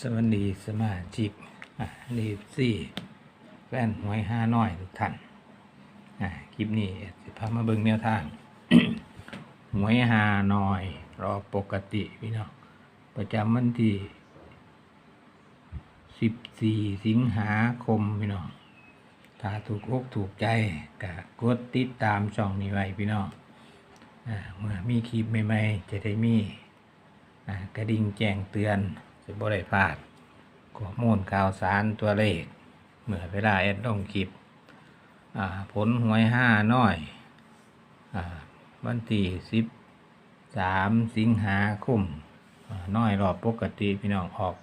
สวัสดีสมาชิกรีบซี่แฟนหวยห้าน้อยทุกท่านคลิปนี้สิพามาเบิ่งแนวทางหวยห้าน้อย รอปกติพี่น้องประจำวันที่สิบสี่สิงหาคมพี่น้องถ้าถูกอกถูกใจก็กดติดตามช่องนี้ไว้พี่น้องเมื่อมีคลิปใหม่ๆ จะได้มีกระดิ่งแจ้งเตือน จะบ่ได้พลาดข้อมูลข่าวสารตัวเลขเมื่อเวลาแอดลงคลิปผลหวยห้าน้อยอวันที่สิบสามสิงหาคมน้อยรอบปกติพี่น้องออก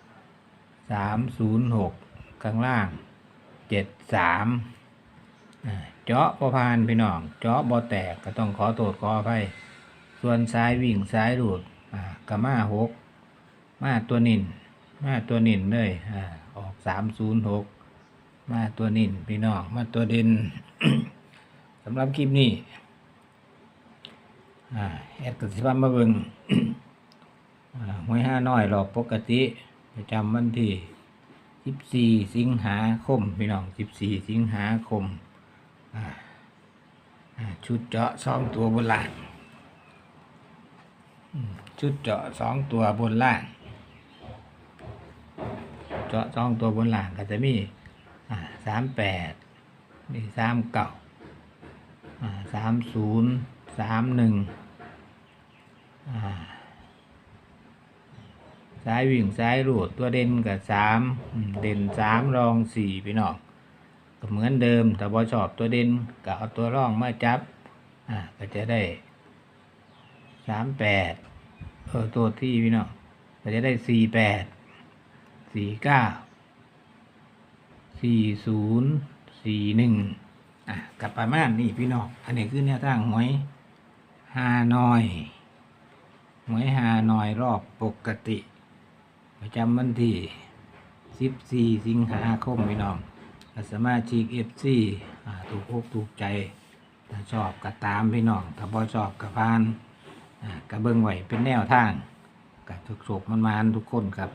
สามศูนย์หกข้างล่างเจ็ดสามเจาะบ่พานพี่น้อง เจาะบ่แตกก็ต้องขอโทษขออภัยส่วนซ้ายวิ่งซ้ายหลุดอ่ากะมาหกมาตัวนิน มาตัวนินเลยอ่าออกสามศูนย์หกมาตัวนินพี่น้องมาตัวเด่นสำหรับคลิปนี้อ่าแอดกสิบามาเบิงอ่าหวยห้าน้อยหลอกปกติประจำวันที่สิบสี่สิงหาคมพี่น้องสิบสี่สิงหาคมอ่าอ่าชุดเจาะสองตัวบนล่าง ชุดเจาะสองตัวบนล่าง เจาะสองตัวบนหล่างก็จะมีสามแปดมีสามเก่าสามศูนย์สามหนึ่งอ่าสายวิ่งสายรูดตัวเด่นกับสามอืมเด่นสามรองสี่พี่น้องก็เหมือนเดิมแต่พอชอบตัวเด่นก็เอาตัวร่องมาจับอ่าก็จะได้สามแปดเออตัวที่พี่น้องก็จะได้สี่แปด สี่เก้าสี่ศูนย์สี่หนึ่งอะกลับประมาณนี้พี่น้องอันนี้คือแนวทางหวยฮานอยหวยฮานอยรอบปกติ ประจำวันที่14สิงหาคมพี่น้องและสมาชิกเอฟซีถูกอกถูกใจถ้าชอบก็ตามพี่น้องถ้าบ่ชอบก็พานกระเบื้องไหวเป็นแนวทางกับทุกโศกมันมานทุกคนครับ